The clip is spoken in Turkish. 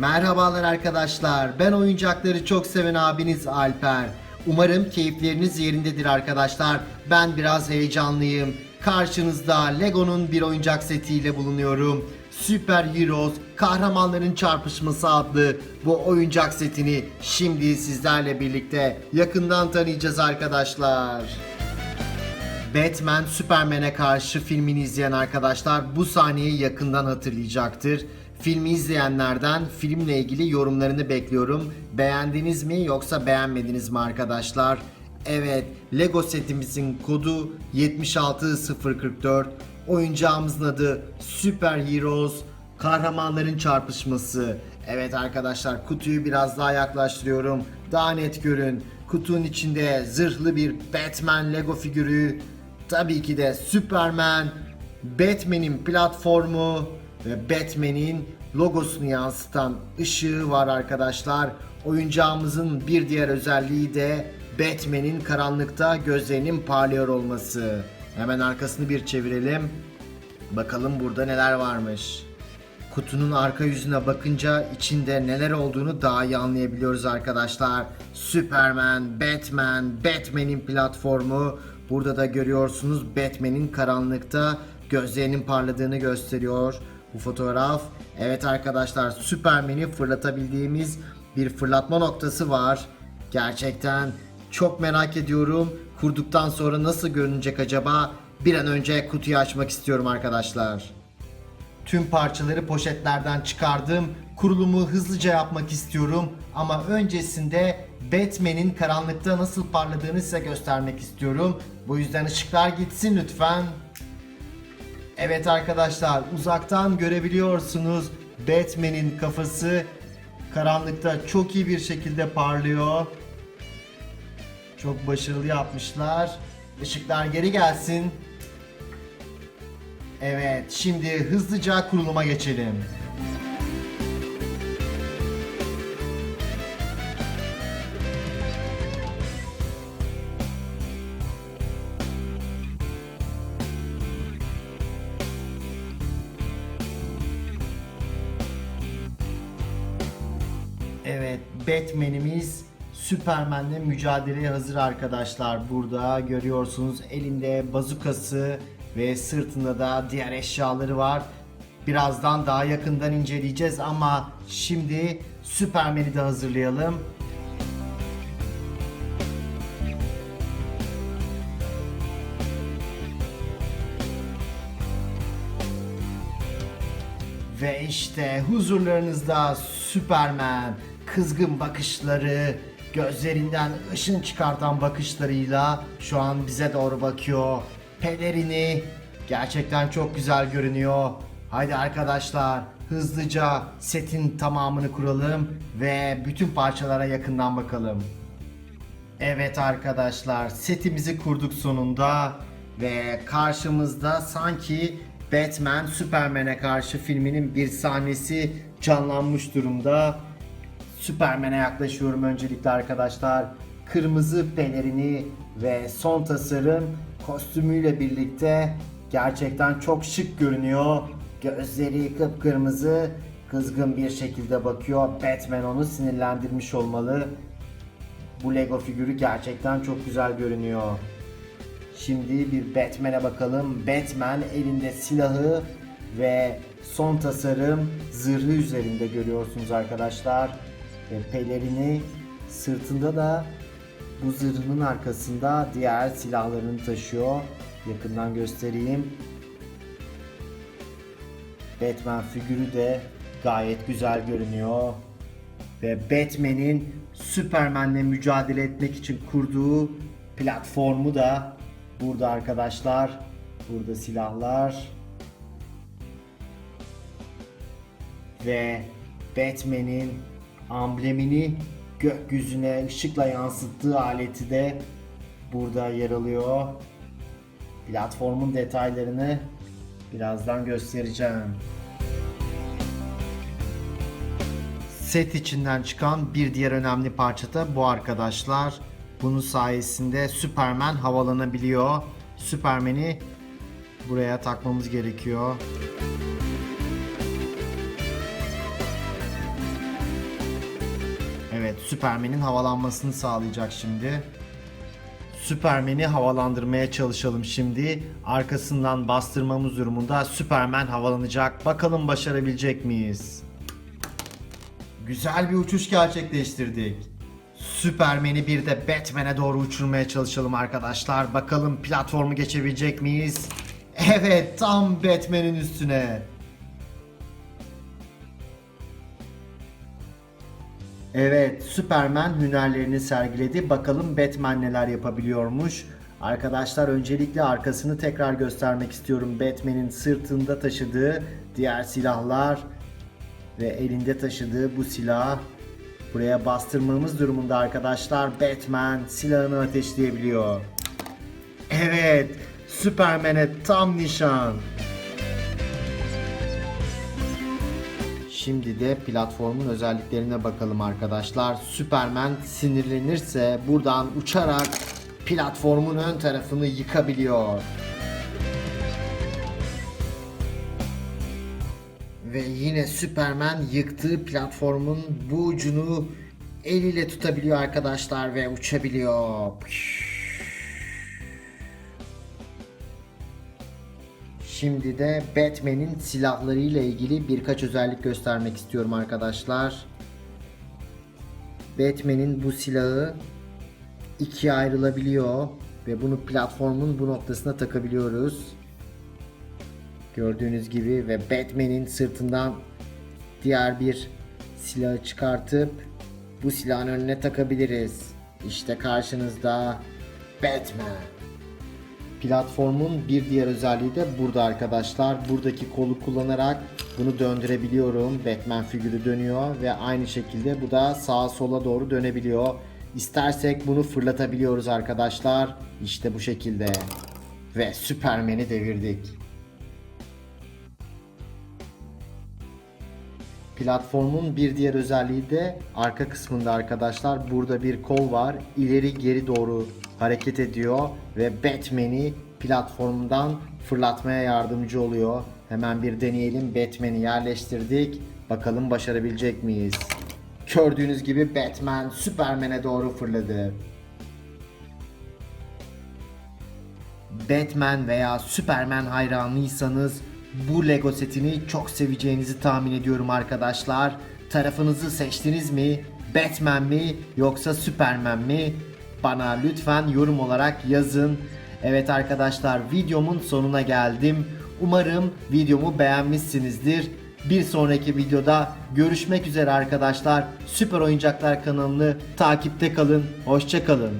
Merhabalar arkadaşlar. Ben oyuncakları çok seven abiniz Alper. Umarım keyifleriniz yerindedir arkadaşlar. Ben biraz heyecanlıyım. Karşınızda Lego'nun bir oyuncak setiyle bulunuyorum. Super Heroes Kahramanların Çarpışması adlı bu oyuncak setini şimdi sizlerle birlikte yakından tanıyacağız arkadaşlar. Batman Superman'e karşı filmini izleyen arkadaşlar bu sahneyi yakından hatırlayacaktır. Filmi izleyenlerden filmle ilgili yorumlarını bekliyorum. Beğendiniz mi yoksa beğenmediniz mi arkadaşlar? Evet, Lego setimizin kodu 76044. Oyuncağımızın adı Super Heroes Kahramanların Çarpışması. Evet arkadaşlar kutuyu biraz daha yaklaştırıyorum. Daha net görün. Kutunun içinde zırhlı bir Batman Lego figürü, tabii ki de Superman, Batman'in platformu Batman'in logosunu yansıtan ışığı var arkadaşlar. Oyuncağımızın bir diğer özelliği de Batman'in karanlıkta gözlerinin parlıyor olması. Hemen arkasını bir çevirelim. Bakalım burada neler varmış. Kutunun arka yüzüne bakınca içinde neler olduğunu daha iyi anlayabiliyoruz arkadaşlar. Superman, Batman, Batman'in platformu. Burada da görüyorsunuz Batman'in karanlıkta gözlerinin parladığını gösteriyor bu fotoğraf. Evet arkadaşlar Superman'i fırlatabildiğimiz bir fırlatma noktası var. Gerçekten çok merak ediyorum. Kurduktan sonra nasıl görünecek acaba? Bir an önce kutuyu açmak istiyorum arkadaşlar. Tüm parçaları poşetlerden çıkardım. Kurulumu hızlıca yapmak istiyorum ama öncesinde Batman'in karanlıkta nasıl parladığını size göstermek istiyorum. Bu yüzden ışıklar gitsin lütfen. Evet arkadaşlar uzaktan görebiliyorsunuz Batman'in kafası karanlıkta çok iyi bir şekilde parlıyor. Çok başarılı yapmışlar. Işıklar geri gelsin. Evet, şimdi hızlıca kuruluma geçelim. Evet, Batman'imiz Superman'le mücadeleye hazır arkadaşlar. Burada görüyorsunuz elinde bazukası ve sırtında da diğer eşyaları var. Birazdan daha yakından inceleyeceğiz ama şimdi Superman'i de hazırlayalım. Ve işte huzurlarınızda Superman kızgın bakışları, gözlerinden ışın çıkartan bakışlarıyla şu an bize doğru bakıyor. Pelerini gerçekten çok güzel görünüyor. Haydi arkadaşlar hızlıca setin tamamını kuralım ve bütün parçalara yakından bakalım. Evet arkadaşlar setimizi kurduk sonunda ve karşımızda sanki Batman Superman'e karşı filminin bir sahnesi canlanmış durumda. Superman'e yaklaşıyorum öncelikle arkadaşlar. Kırmızı pelerini ve son tasarım kostümüyle birlikte gerçekten çok şık görünüyor. Gözleri kıpkırmızı, kızgın bir şekilde bakıyor. Batman onu sinirlendirmiş olmalı. Bu Lego figürü gerçekten çok güzel görünüyor. Şimdi bir Batman'e bakalım. Batman elinde silahı ve son tasarım zırhı üzerinde görüyorsunuz arkadaşlar. Pelerini sırtında da bu zırhının arkasında diğer silahlarını taşıyor. Yakından göstereyim. Batman figürü de gayet güzel görünüyor. Ve Batman'in Superman'le mücadele etmek için kurduğu platformu da burada arkadaşlar. Burada silahlar. Ve Batman'in amblemini gökyüzüne ışıkla yansıttığı aleti de burada yer alıyor. Platformun detaylarını birazdan göstereceğim. Set içinden çıkan bir diğer önemli parça da bu arkadaşlar. Bunun sayesinde Superman havalanabiliyor. Superman'i buraya takmamız gerekiyor. Evet, Süpermen'in havalanmasını sağlayacak şimdi. Süpermen'i havalandırmaya çalışalım şimdi. Arkasından bastırmamız durumunda Süpermen havalanacak. Bakalım başarabilecek miyiz? Güzel bir uçuş gerçekleştirdik. Süpermen'i bir de Batman'e doğru uçurmaya çalışalım arkadaşlar. Bakalım platformu geçebilecek miyiz? Evet, tam Batman'in üstüne. Evet, Superman hünerlerini sergiledi. Bakalım Batman neler yapabiliyormuş. Arkadaşlar öncelikle arkasını tekrar göstermek istiyorum. Batman'in sırtında taşıdığı diğer silahlar ve elinde taşıdığı bu silah. Buraya bastırmamız durumunda arkadaşlar Batman silahını ateşleyebiliyor. Evet, Superman'e tam nişan. Şimdi de platformun özelliklerine bakalım arkadaşlar. Superman sinirlenirse buradan uçarak platformun ön tarafını yıkabiliyor. Ve yine Superman yıktığı platformun bu ucunu eliyle tutabiliyor arkadaşlar ve uçabiliyor. Şimdi de Batman'in silahlarıyla ilgili birkaç özellik göstermek istiyorum arkadaşlar. Batman'in bu silahı ikiye ayrılabiliyor ve bunu platformun bu noktasına takabiliyoruz. Gördüğünüz gibi ve Batman'in sırtından diğer bir silahı çıkartıp bu silahın önüne takabiliriz. İşte karşınızda Batman. Platformun bir diğer özelliği de burada arkadaşlar. Buradaki kolu kullanarak bunu döndürebiliyorum. Batman figürü dönüyor ve aynı şekilde bu da sağa sola doğru dönebiliyor. İstersek bunu fırlatabiliyoruz arkadaşlar. İşte bu şekilde. Ve Superman'i devirdik. Platformun bir diğer özelliği de arka kısmında arkadaşlar burada bir kol var. İleri geri doğru hareket ediyor ve Batman'i platformdan fırlatmaya yardımcı oluyor. Hemen bir deneyelim. Batman'i yerleştirdik. Bakalım başarabilecek miyiz? Gördüğünüz gibi Batman Superman'e doğru fırladı. Batman veya Superman hayranıysanız bu Lego setini çok seveceğinizi tahmin ediyorum arkadaşlar. Tarafınızı seçtiniz mi? Batman mi yoksa Superman mi? Bana lütfen yorum olarak yazın. Evet arkadaşlar videomun sonuna geldim. Umarım videomu beğenmişsinizdir. Bir sonraki videoda görüşmek üzere arkadaşlar. Süper Oyuncaklar kanalını takipte kalın. Hoşçakalın.